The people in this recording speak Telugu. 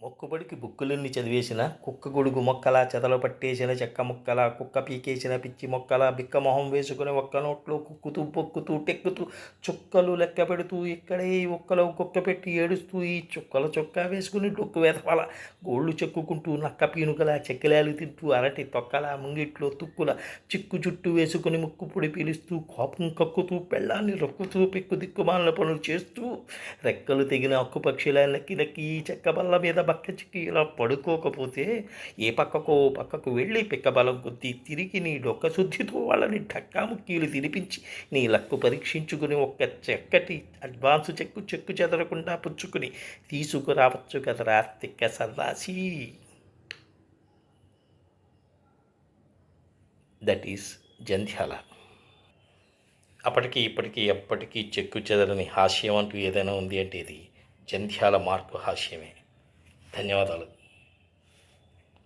మొక్కుబడికి బుక్కులన్నీ చదివేసిన కుక్క గొడుగు మొక్కల చెదలు పట్టేసిన చెక్క మొక్కల కుక్క పీకేసిన పిచ్చి మొక్కల బిక్క మొహం వేసుకుని ఒక్క నోట్లో కుక్కుతూ పొక్కుతూ టెక్కుతూ చుక్కలు లెక్క పెడుతూ ఇక్కడే ఈ ఒక్కలో కుక్క పెట్టి ఏడుస్తూ ఈ చుక్కల చొక్కా వేసుకుని డొక్కు వేతపాల గోళ్ళు చెక్కుకుంటూ నక్క పీనుకల చెక్కలాలు తింటూ అరటి తొక్కల ముంగిట్లో తుక్కుల చిక్కు చుట్టూ వేసుకుని ముక్కు పొడి పీలుస్తూ కోపం కక్కుతూ పెళ్ళాన్ని రొక్కుతూ పిక్కు దిక్కుమాల పనులు చేస్తూ రెక్కలు తెగిన అక్కు పక్షిలా నక్కి నక్కి ఈ చెక్క బల్ల మీద బక్క చిక్కి ఇలా పడుకోకపోతే ఏ పక్కకో పక్కకు వెళ్ళి పిక్క బలం కొద్దీ తిరిగి నీ డొక్క శుద్ధితో వాళ్ళని ముక్కీలు తినిపించి నీ లక్కు పరీక్షించుకుని ఒక్క చెక్కటి అడ్వాన్స్ చెక్కు చెక్కు చెదరకుండా పుచ్చుకుని తీసుకురావచ్చు కదరా తిక్క సన్నాసి. That is Jandhyala. అప్పటికి ఇప్పటికీ ఎప్పటికీ చెక్కు చెదరని హాస్యం అంటూ ఏదైనా ఉంది అంటే ఇది జంధ్యాల మార్పు హాస్యమే. ధన్యవాదాలు